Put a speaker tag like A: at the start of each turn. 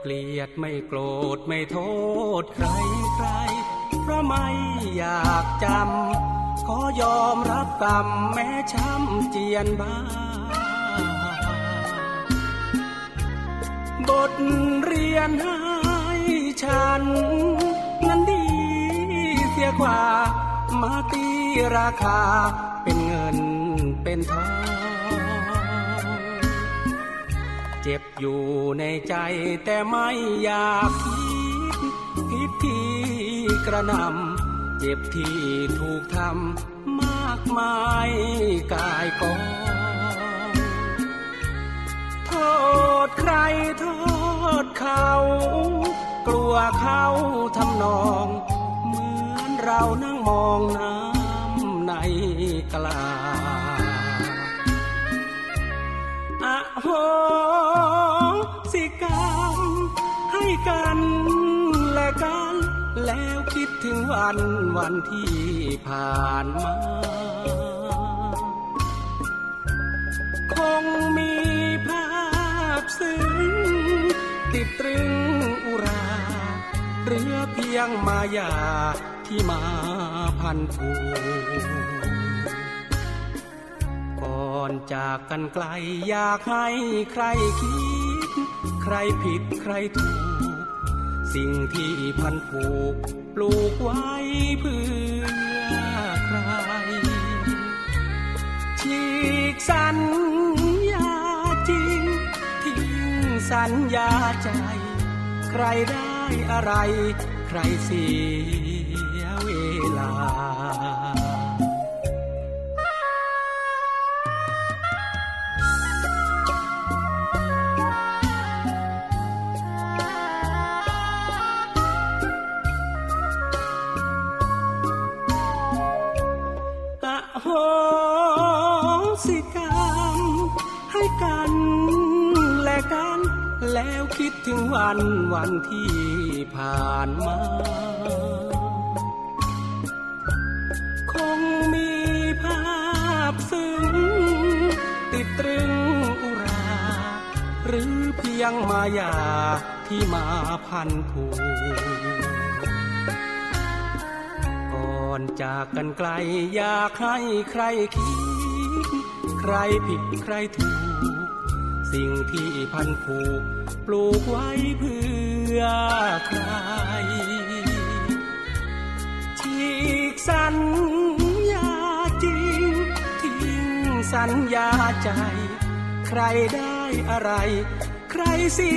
A: เกลียดไม่โกรธไม่โทษใครใคร เพราะไม่อยากจำ ขอยอมรับกรรมแม้ช้ำเจียนบ้า บทเรียนให้ฉัน นั้นดีเสียกว่า มาตีราคาเป็นเงินเป็นทอง เจ็บอยู่ในใจแต่ไม่อยากคิดคิดที่กระนำเจ็บที่ถูกทำมากมายกายกองโทษใครโทษเขา กลัวเขาทำนอง เหมือนเรานั่งมองน้ำในกลาอะโห สิกรรมให้กันและกัน แล้วคิดถึงวันวันที่ผ่านมา คงมีภาพซึ้งติดตรึงอุราเหลือเพียงมายาที่มาพันผูกก่อนจากกันไกลอยากให้ใครคิด ใครผิดใครถูก สิ่งที่พันผูก ปลูกไว้เพื่อใครฉีกสัญญาจริง ทิ้งสัญญาใจ ใครได้อะไร ใครเสีย โหสิกรรมให้กันและกัน แล้วคิดถึงวันวันที่ผ่านมา คงมีภาพซึ้งติดตรึงอุรา หรือเพียงมายาที่มาพันผูก อนจากกันไกล อยากให้ใครคิด ใครผิดใครถูก สิ่งที่พันผูก ปลูกไว้เพื่อใครฉีกสัญญาจริง ทิ้งสัญญาใจ ใครได้อะไร ใครเสี